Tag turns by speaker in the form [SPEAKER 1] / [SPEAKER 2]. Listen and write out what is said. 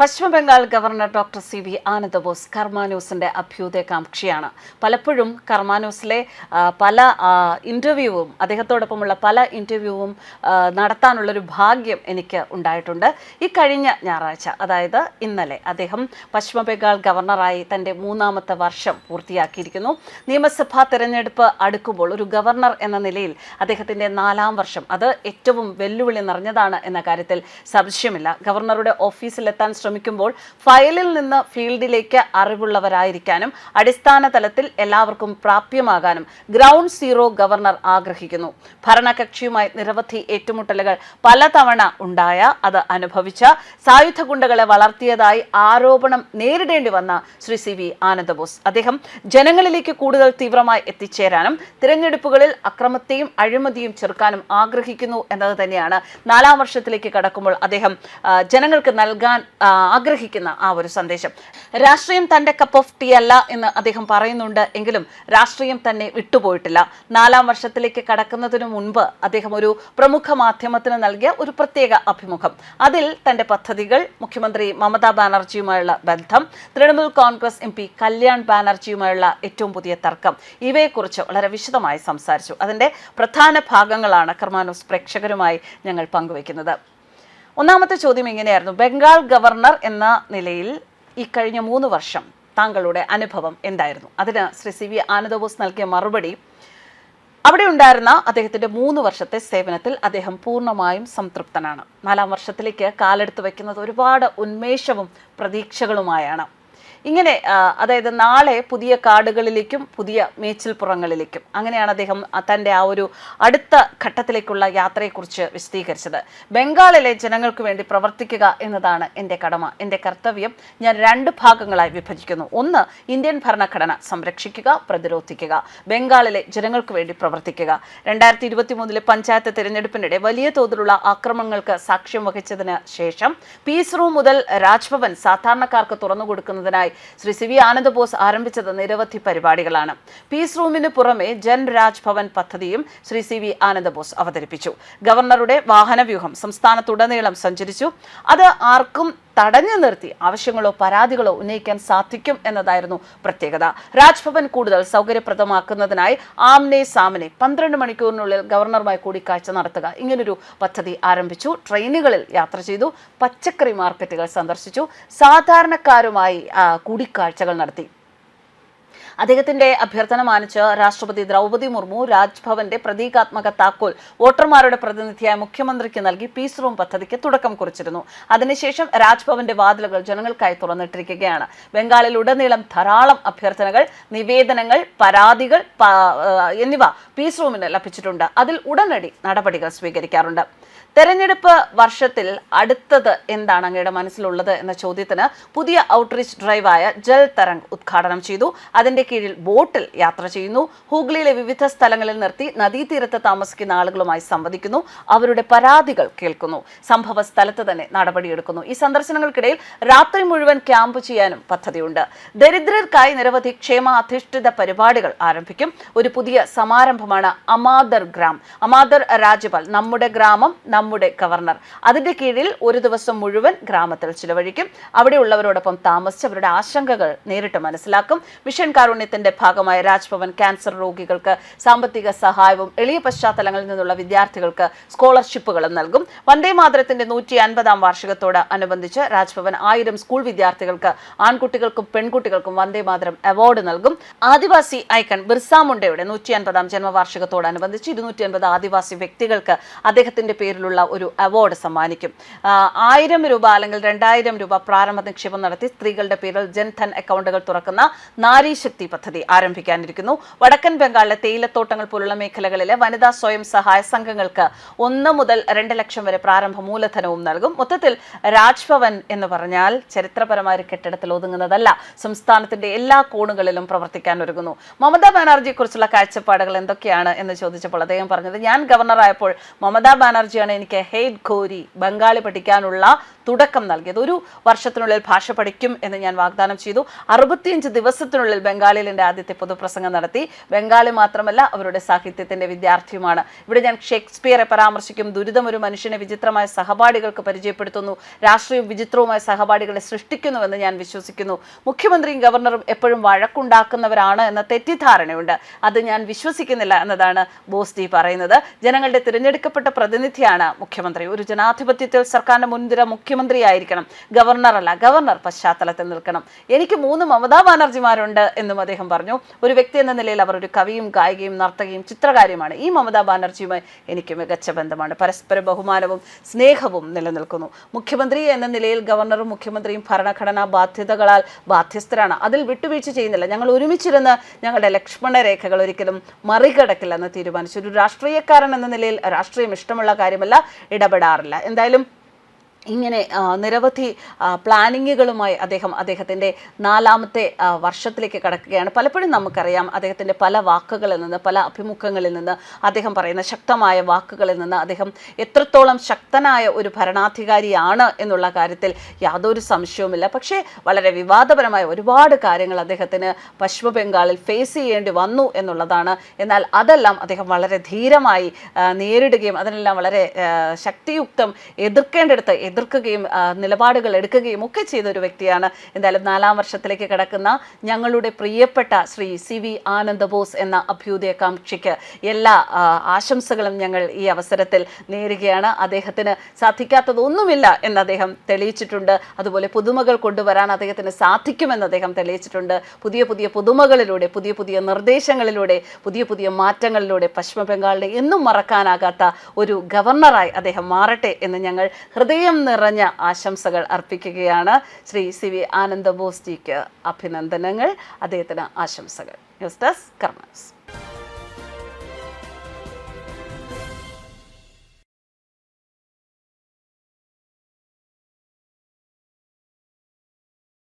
[SPEAKER 1] പശ്ചിമ Bengal governor doctor C V Ananda Bose കർമാന്യൂസിന്റെ അഭ്യുദയകാംക്ഷിയാണ് പലപ്പോഴും കർമാന്യൂസിലെ ആ, പല ഇന്റർവ്യൂവും അദ്ദേഹത്തോടൊപ്പമുള്ള പല ഇന്റർവ്യൂവും ആ, നടത്താനുള്ളൊരു ഭാഗ്യം എനിക്ക് ഉണ്ടായിട്ടുണ്ട്. ഈ കഴിഞ്ഞ ഞായറാഴ്ച അതായത് ഇന്നലെ അദ്ദേഹം പശ്ചിമ ബംഗാൾ ഗവർണറായി തന്റെ മൂന്നാമത്തെ വർഷം പൂർത്തിയാക്കിയിരിക്കുന്നു. നിയമസഭാ തിരഞ്ഞെടുപ്പ് അടുക്കുമ്പോൾ ഒരു ഗവർണർ എന്ന നിലയിൽ അദ്ദേഹത്തിന്റെ നാലാം വർഷം അത് ഏറ്റവും വെല്ലുവിളി നിറഞ്ഞതാണ് എന്ന കാര്യത്തിൽ സംശയമില്ല. ഗവർണറുടെ ഓഫീസിലെത്താൻ ശ്രമിക്കുമ്പോൾ ഫയലിൽ നിന്ന് ഫീൽഡിലേക്ക് അറിവുള്ളവരായിരിക്കാനും അടിസ്ഥാന തലത്തിൽ എല്ലാവർക്കും പ്രാപ്യമാകാനും ഗ്രൗണ്ട് സീറോ ഗവർണർ ആഗ്രഹിക്കുന്നു. ഭരണകക്ഷിയുമായി നിരവധി ഏറ്റുമുട്ടലുകൾ പലതവണ ഉണ്ടായ അത് അനുഭവിച്ച സായുധ ഗുണ്ടകളെ വളർത്തിയതായി ആരോപണം നേരിടേണ്ടി വന്ന ശ്രീ സി വി ആനന്ദബോസ്. അദ്ദേഹം ജനങ്ങളിലേക്ക് കൂടുതൽ തീവ്രമായി എത്തിച്ചേരാനും തിരഞ്ഞെടുപ്പുകളിൽ അക്രമത്തെയും അഴിമതിയും ചെറുക്കാനും ആഗ്രഹിക്കുന്നു എന്നത് തന്നെയാണ് നാലാം വർഷത്തിലേക്ക് കടക്കുമ്പോൾ അദ്ദേഹം ജനങ്ങൾക്ക് നൽകാൻ ആഗ്രഹിക്കുന്ന ആ ഒരു സന്ദേശം. രാഷ്ട്രീയം തന്റെ കപ്പ് ഓഫ് ടീ അല്ല എന്ന് അദ്ദേഹം പറയുന്നുണ്ട് എങ്കിലും രാഷ്ട്രീയം തന്നെ വിട്ടുപോയിട്ടില്ല. നാലാം വർഷത്തിലേക്ക് കടക്കുന്നതിനു മുൻപ് അദ്ദേഹം ഒരു പ്രമുഖ മാധ്യമത്തിന് നൽകിയ ഒരു പ്രത്യേക അഭിമുഖം. അതിൽ തന്റെ പദ്ധതികൾ മുഖ്യമന്ത്രി മമതാ ബാനർജിയുമായുള്ള ബന്ധം തൃണമൂൽ കോൺഗ്രസ് എം പി കല്യാൺ ബാനർജിയുമായുള്ള ഏറ്റവും പുതിയ തർക്കം ഇവയെക്കുറിച്ച് വളരെ വിശദമായി സംസാരിച്ചു. അതിന്റെ പ്രധാന ഭാഗങ്ങളാണ് കർമാനോസ് പ്രേക്ഷകരുമായി ഞങ്ങൾ പങ്കുവയ്ക്കുന്നത്. ഒന്നാമത്തെ ചോദ്യം ഇങ്ങനെയായിരുന്നു. ബംഗാൾ ഗവർണർ എന്ന നിലയിൽ ഈ കഴിഞ്ഞ മൂന്ന് വർഷം താങ്കളുടെ അനുഭവം എന്തായിരുന്നു? അതിന് ശ്രീ സി വി ആനന്ദബോസ് നൽകിയ മറുപടി അവിടെ ഉണ്ടായിരുന്ന അദ്ദേഹത്തിന്റെ മൂന്ന് വർഷത്തെ സേവനത്തിൽ അദ്ദേഹം പൂർണമായും സംതൃപ്തനാണ്. നാലാം വർഷത്തിലേക്ക് കാലെടുത്ത് വയ്ക്കുന്നത് ഒരുപാട് ഉന്മേഷവും പ്രതീക്ഷകളുമായാണ്. ഇങ്ങനെ അതായത് നാളെ പുതിയ കാടുകളിലേക്കും പുതിയ മേച്ചിൽപ്പുറങ്ങളിലേക്കും അങ്ങനെയാണ് അദ്ദേഹം തന്റെ ആ ഒരു അടുത്ത ഘട്ടത്തിലേക്കുള്ള യാത്രയെക്കുറിച്ച് വിശദീകരിച്ചത്. ബംഗാളിലെ ജനങ്ങൾക്ക് വേണ്ടി പ്രവർത്തിക്കുക എന്നതാണ് എന്റെ കടമ എന്റെ കർത്തവ്യം. ഞാൻ രണ്ട് ഭാഗങ്ങളായി വിഭജിക്കുന്നു. ഒന്ന് ഇന്ത്യൻ ഭരണഘടന സംരക്ഷിക്കുക പ്രതിരോധിക്കുക. ബംഗാളിലെ ജനങ്ങൾക്ക് വേണ്ടി പ്രവർത്തിക്കുക. രണ്ടായിരത്തി ഇരുപത്തി മൂന്നിലെ പഞ്ചായത്ത് തിരഞ്ഞെടുപ്പിനിടെ വലിയ തോതിലുള്ള ആക്രമണങ്ങൾക്ക് സാക്ഷ്യം വഹിച്ചതിന് ശേഷം പീസ് റൂം മുതൽ രാജ്ഭവൻ സാധാരണക്കാർക്ക് തുറന്നു കൊടുക്കുന്നതിനായി ശ്രീ സി വി ആനന്ദബോസ് ആരംഭിച്ചത് നിരവധി പരിപാടികളാണ്. പീസ് റൂമിന് പുറമെ ജൻ രാജ്ഭവൻ പദ്ധതിയും ശ്രീ സി വി ആനന്ദബോസ് അവതരിപ്പിച്ചു. ഗവർണറുടെ വാഹനവ്യൂഹം സംസ്ഥാനത്തുടനീളം സഞ്ചരിച്ചു. അത് ആർക്കും തടഞ്ഞു നിർത്തി ആവശ്യങ്ങളോ പരാതികളോ ഉന്നയിക്കാൻ സാധിക്കും എന്നതായിരുന്നു പ്രത്യേകത. രാജ്ഭവൻ കൂടുതൽ സൗകര്യപ്രദമാക്കുന്നതിനായി ആംനെ സാമനെ പന്ത്രണ്ട് മണിക്കൂറിനുള്ളിൽ ഗവർണറുമായി കൂടിക്കാഴ്ച നടത്തുക. ഇങ്ങനൊരു പദ്ധതി ആരംഭിച്ചു. ട്രെയിനുകളിൽ യാത്ര ചെയ്തു. പച്ചക്കറി മാർക്കറ്റുകൾ സന്ദർശിച്ചു. സാധാരണക്കാരുമായി കൂടിക്കാഴ്ചകൾ നടത്തി. അദ്ദേഹത്തിന്റെ അഭ്യർത്ഥന മാനിച്ച് രാഷ്ട്രപതി ദ്രൗപദി മുർമു രാജ്ഭവന്റെ പ്രതീകാത്മക താക്കോൽ വോട്ടർമാരുടെ പ്രതിനിധിയായ മുഖ്യമന്ത്രിക്ക് നൽകി പീസ് റൂം പദ്ധതിക്ക് തുടക്കം കുറിച്ചിരുന്നു. അതിനുശേഷം രാജ്ഭവന്റെ വാതിലുകൾ ജനങ്ങൾക്കായി തുറന്നിട്ടിരിക്കുകയാണ്. ബംഗാളിൽ ഉടനീളം ധാരാളം അഭ്യർത്ഥനകൾ നിവേദനങ്ങൾ പരാതികൾ എന്നിവ പീസ് റൂമിന് ലഭിച്ചിട്ടുണ്ട്. അതിൽ ഉടനടി നടപടികൾ സ്വീകരിക്കാറുണ്ട്. തെരഞ്ഞെടുപ്പ് വർഷത്തിൽ അടുത്തത് എന്താണ് അങ്ങയുടെ മനസ്സിലുള്ളത് എന്ന ചോദ്യത്തിന് പുതിയ ഔട്ട്റീച്ച് ഡ്രൈവായ ജൽ തരംഗ് ഉദ്ഘാടനം ചെയ്തു. അതിന്റെ കീഴിൽ ബോട്ടിൽ യാത്ര ചെയ്യുന്നു. ഹൂഗ്ലിയിലെ വിവിധ സ്ഥലങ്ങളിൽ നിർത്തി നദീതീരത്ത് താമസിക്കുന്ന ആളുകളുമായി സംവദിക്കുന്നു. അവരുടെ പരാതികൾ കേൾക്കുന്നു. സംഭവ സ്ഥലത്ത് തന്നെ നടപടിയെടുക്കുന്നു. ഈ സന്ദർശനങ്ങൾക്കിടയിൽ രാത്രി മുഴുവൻ ക്യാമ്പ് ചെയ്യാനും പദ്ധതിയുണ്ട്. ദരിദ്രർക്കായി നിരവധി ക്ഷേമാധിഷ്ഠിത പരിപാടികൾ ആരംഭിക്കും. ഒരു പുതിയ സമാരംഭമാണ് അമാദർ ഗ്രാം. അമാദർ രാജ്യപാൽ നമ്മുടെ ഗ്രാമം നമ്മുടെ ഗവർണർ. അതിന്റെ കീഴിൽ ഒരു ദിവസം മുഴുവൻ ഗ്രാമത്തിൽ ചിലവഴിക്കും. അവിടെയുള്ളവരോടൊപ്പം താമസിച്ച് അവരുടെ ആശങ്കകൾ നേരിട്ട് മനസ്സിലാക്കും. മിഷൻ കാരുണ്യത്തിന്റെ ഭാഗമായ രാജ്ഭവൻ ക്യാൻസർ രോഗികൾക്ക് സാമ്പത്തിക സഹായവും എളിയ പശ്ചാത്തലങ്ങളിൽ നിന്നുള്ള വിദ്യാർത്ഥികൾക്ക് സ്കോളർഷിപ്പുകളും നൽകും. വന്ദേ മാതരത്തിന്റെ നൂറ്റി അൻപതാം വാർഷികത്തോട് അനുബന്ധിച്ച് രാജ്ഭവൻ ആയിരം സ്കൂൾ വിദ്യാർത്ഥികൾക്ക് ആൺകുട്ടികൾക്കും പെൺകുട്ടികൾക്കും വന്ദേ മാതരം അവാർഡ് നൽകും. ആദിവാസി ഐക്കൺ ബിർസ മുണ്ടയുടെ നൂറ്റി അൻപതാം ജന്മവാർഷികത്തോടനുബന്ധിച്ച് ഇരുന്നൂറ്റി അൻപത് ആദിവാസി വ്യക്തികൾക്ക് അദ്ദേഹത്തിന്റെ പേരിലുള്ള ഒരു അവാർഡ് സമ്മാനിക്കും. ആയിരം രൂപ അല്ലെങ്കിൽ രണ്ടായിരം രൂപ പ്രാരംഭ നിക്ഷേപം നടത്തി സ്ത്രീകളുടെ പേരിൽ ജൻധൻ അക്കൗണ്ടുകൾ തുറക്കുന്ന നാരീശക്തി പദ്ധതി ആരംഭിക്കാനിരിക്കുന്നു. വടക്കൻ ബംഗാളിലെ തേയിലത്തോട്ടങ്ങൾ പോലുള്ള മേഖലകളിലെ വനിതാ സ്വയം സഹായ സംഘങ്ങൾക്ക് ഒന്ന് മുതൽ രണ്ട് ലക്ഷം വരെ പ്രാരംഭ മൂലധനവും നൽകും. മൊത്തത്തിൽ രാജ്ഭവൻ എന്ന് പറഞ്ഞാൽ ചരിത്രപരമായ ഒരു കെട്ടിടത്തിൽ ഒതുങ്ങുന്നതല്ല. സംസ്ഥാനത്തിന്റെ എല്ലാ കോണുകളിലും പ്രവർത്തിക്കാൻ ഒരുങ്ങുന്നു. മമതാ ബാനർജിയെ കുറിച്ചുള്ള കാഴ്ചപ്പാടുകൾ എന്തൊക്കെയാണ് എന്ന് ചോദിച്ചപ്പോൾ അദ്ദേഹം പറഞ്ഞത് ഞാൻ ഗവർണറായപ്പോൾ മമതാ ബാനർജിയാണ് ഹെയ്ഡ് ഖോരി ബംഗാളി പഠിക്കാനുള്ള തുടക്കം നൽകിയത്. ഒരു വർഷത്തിനുള്ളിൽ ഭാഷ പഠിക്കും എന്ന് ഞാൻ വാഗ്ദാനം ചെയ്തു. അറുപത്തിയഞ്ച് ദിവസത്തിനുള്ളിൽ ബംഗാളിൽ എന്റെ ആദ്യത്തെ പൊതുപ്രസംഗം നടത്തി. ബംഗാളി മാത്രമല്ല അവരുടെ സാഹിത്യത്തിന്റെ വിദ്യാർത്ഥിയുമാണ്. ഇവിടെ ഞാൻ ഷേക്സ്പിയറെ പരാമർശിക്കും. ദുരിതം ഒരു മനുഷ്യനെ വിചിത്രമായ സഹപാഠികൾക്ക് പരിചയപ്പെടുത്തുന്നു. രാഷ്ട്രീയവും വിചിത്രവുമായ സഹപാഠികളെ സൃഷ്ടിക്കുന്നുവെന്ന് ഞാൻ വിശ്വസിക്കുന്നു. മുഖ്യമന്ത്രിയും ഗവർണറും എപ്പോഴും വഴക്കുണ്ടാക്കുന്നവരാണ് എന്ന തെറ്റിദ്ധാരണയുണ്ട്. അത് ഞാൻ വിശ്വസിക്കുന്നില്ല എന്നതാണ് ബോസ് ഡി പറയുന്നത്. ജനങ്ങളുടെ തിരഞ്ഞെടുക്കപ്പെട്ട പ്രതിനിധിയാണ് മുഖ്യമന്ത്രി. ഒരു ജനാധിപത്യത്തിൽ സർക്കാരിന്റെ മുൻനിര മുഖ്യമന്ത്രിയായിരിക്കണം. ഗവർണറല്ല ഗവർണർ പശ്ചാത്തലത്തിൽ നിൽക്കണം. എനിക്ക് മൂന്ന് മമതാ ബാനർജിമാരുണ്ട് എന്നും അദ്ദേഹം പറഞ്ഞു. ഒരു വ്യക്തി എന്ന നിലയിൽ അവർ ഒരു കവിയും ഗായികയും നർത്തകയും ചിത്രകാരിയുമാണ്. ഈ മമതാ ബാനർജിയുമായി എനിക്ക് മികച്ച ബന്ധമാണ്. പരസ്പര ബഹുമാനവും സ്നേഹവും നിലനിൽക്കുന്നു. മുഖ്യമന്ത്രി എന്ന നിലയിൽ ഗവർണറും മുഖ്യമന്ത്രിയും ഭരണഘടനാ ബാധ്യതകളാൽ ബാധ്യസ്ഥരാണ്. അതിൽ വിട്ടുവീഴ്ച ചെയ്യുന്നില്ല. ഞങ്ങൾ ഒരുമിച്ചിരുന്ന് ഞങ്ങളുടെ ലക്ഷ്മണ രേഖകൾ ഒരിക്കലും മറികടക്കില്ലെന്ന് തീരുമാനിച്ചു. ഒരു രാഷ്ട്രീയക്കാരൻ എന്ന നിലയിൽ രാഷ്ട്രീയം ഇഷ്ടമുള്ള കാര്യമല്ല ഇടപെടാറില്ല. എന്തായാലും ഇങ്ങനെ നിരവധി പ്ലാനിങ്ങുകളുമായി അദ്ദേഹം അദ്ദേഹത്തിന്റെ നാലാമത്തെ വർഷത്തിലേക്ക് കടക്കുകയാണ്. പലപ്പോഴും നമുക്കറിയാം അദ്ദേഹത്തിന്റെ പല വാക്കുകളിൽ നിന്ന് പല അഭിമുഖങ്ങളിൽ നിന്ന് അദ്ദേഹം പറയുന്ന ശക്തമായ വാക്കുകളിൽ നിന്ന് അദ്ദേഹം എത്രത്തോളം ശക്തനായ ഒരു ഭരണാധികാരിയാണ് എന്നുള്ള കാര്യത്തിൽ യാതൊരു സംശയവുമില്ല. പക്ഷേ വളരെ വിവാദപരമായ ഒരുപാട് കാര്യങ്ങൾ അദ്ദേഹത്തിന് പശ്ചിമ ബംഗാളിൽ ഫേസ് ചെയ്യേണ്ടി വന്നു എന്നുള്ളതാണ്. എന്നാൽ അതെല്ലാം അദ്ദേഹം വളരെ ധീരമായി നേരിടുകയും അതിനെല്ലാം വളരെ ശക്തിയുക്തം എതിർക്കേണ്ടടുത്ത് എതിർക്കുകയും നിലപാടുകൾ എടുക്കുകയും ഒക്കെ ചെയ്ത ഒരു വ്യക്തിയാണ്. എന്തായാലും നാലാം വർഷത്തിലേക്ക് കിടക്കുന്ന ഞങ്ങളുടെ പ്രിയപ്പെട്ട ശ്രീ സി വി ആനന്ദബോസ് എന്ന അഭ്യുദയകാംക്ഷിക്ക് എല്ലാ ആശംസകളും ഞങ്ങൾ ഈ അവസരത്തിൽ നേരുകയാണ്. അദ്ദേഹത്തിന് സാധിക്കാത്തതൊന്നുമില്ല എന്ന് അദ്ദേഹം തെളിയിച്ചിട്ടുണ്ട്. അതുപോലെ പുതുമകൾ കൊണ്ടുവരാൻ അദ്ദേഹത്തിന് സാധിക്കുമെന്ന് അദ്ദേഹം തെളിയിച്ചിട്ടുണ്ട്. പുതിയ പുതിയ പുതുമകളിലൂടെ പുതിയ പുതിയ നിർദ്ദേശങ്ങളിലൂടെ പുതിയ പുതിയ മാറ്റങ്ങളിലൂടെ പശ്ചിമ ബംഗാളിനെ എന്നും മറക്കാനാകാത്ത ഒരു ഗവർണറായി അദ്ദേഹം മാറട്ടെ എന്ന് ഞങ്ങൾ ഹൃദയം നിറഞ്ഞ ആശംസകൾ അർപ്പിക്കുകയാണ് ശ്രീ സി വി ആനന്ദ ബോസ് അഭിനന്ദനങ്ങൾ. അദ്ദേഹത്തിന് ആശംസകൾ. News desk കർമ്മസ്